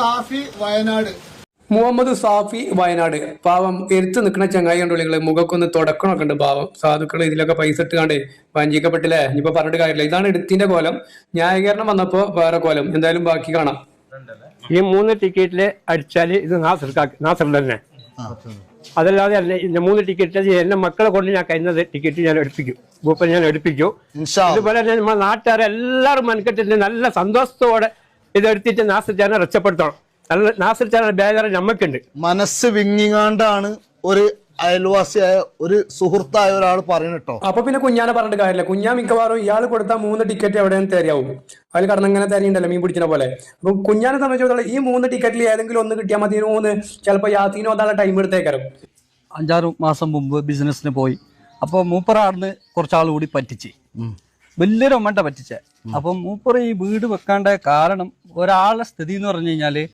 സാഫി വയനാട്. മുഹമ്മദ് സാഫി വയനാട്. പാവം എരുത്ത് നിൽക്കുന്ന ചങ്ങായി കണ്ടുള്ളികളെ മുഖക്കൊന്ന് തുടക്കണൊക്കെ ഉണ്ട് പാവം. സാധുക്കൾ ഇതിലൊക്കെ പൈസ ഇട്ട് വഞ്ചിക്കപ്പെട്ടില്ലേ? ഇനിയിപ്പോ പറഞ്ഞിട്ട് കാര്യമില്ല. ഇതാണ് എടുത്തിന്റെ കോലം. ന്യായീകരണം വന്നപ്പോ വേറെ കോലം. എന്തായാലും ബാക്കി കാണാം. ഈ മൂന്ന് ടിക്കറ്റിൽ അടിച്ചാൽ ഇത് നാസർ തന്നെ. അതല്ലാതെ അല്ല ഇന്ന മൂന്ന് ടിക്കറ്റ് എന്റെ മക്കളെ കൊണ്ട് ഞാൻ കഴിഞ്ഞത് ടിക്കറ്റ് ഞാൻ എടുപ്പിക്കും. ഗ്രൂപ്പ് ഞാൻ എടുപ്പിക്കും. അതുപോലെ തന്നെ നമ്മുടെ നാട്ടുകാരെല്ലാവരും മനക്കെട്ടിന്റെ നല്ല സന്തോഷത്തോടെ ഇത് എടുത്തിട്ട് നാസർ ചാനെ രക്ഷപ്പെടുത്തണം. അല്ല നാസർ ചാനൽ ബേജാറ് നമ്മക്കുണ്ട് മനസ്സ് വിങ്ങിങ്ങാണ്ടാണ് ഒരു അയൽവാസിയായ ഒരു സുഹൃത്തായ ഒരാൾ പറയണട്ടോ അപ്പൊ പിന്നെ കുഞ്ഞാനെ പറഞ്ഞിട്ട് കാര്യമില്ല. കുഞ്ഞാ മിക്കവാറും ഇയാൾ കൊടുത്ത മൂന്ന് ടിക്കറ്റ് എവിടെയും തരാവും അതിൽ കടന്നങ്ങനെ തരണ്ടല്ലോ മീൻ പിടിക്കുന്ന പോലെ. അപ്പൊ കുഞ്ഞാനെ സംബന്ധിച്ചിടത്തോളം ഈ മൂന്ന് ടിക്കറ്റിൽ ഏതെങ്കിലും ഒന്ന് കിട്ടിയാൽ മതി മൂന്ന് ചിലപ്പോൾ യാത്രീനോ അതാണ് ടൈം എടുത്തേക്കാരും. അഞ്ചാറ് മാസം മുമ്പ് ബിസിനസ്സിന് പോയി. അപ്പോൾ മൂപ്പറാടുന്ന് കുറച്ചാൾ കൂടി പറ്റിച്ച്. വലിയൊരു അമ്മണ്ട പറ്റിച്ചേ. അപ്പം മൂപ്പർ ഈ വീട് വെക്കാണ്ട കാരണം ഒരാളുടെ സ്ഥിതി എന്ന് പറഞ്ഞു കഴിഞ്ഞാൽ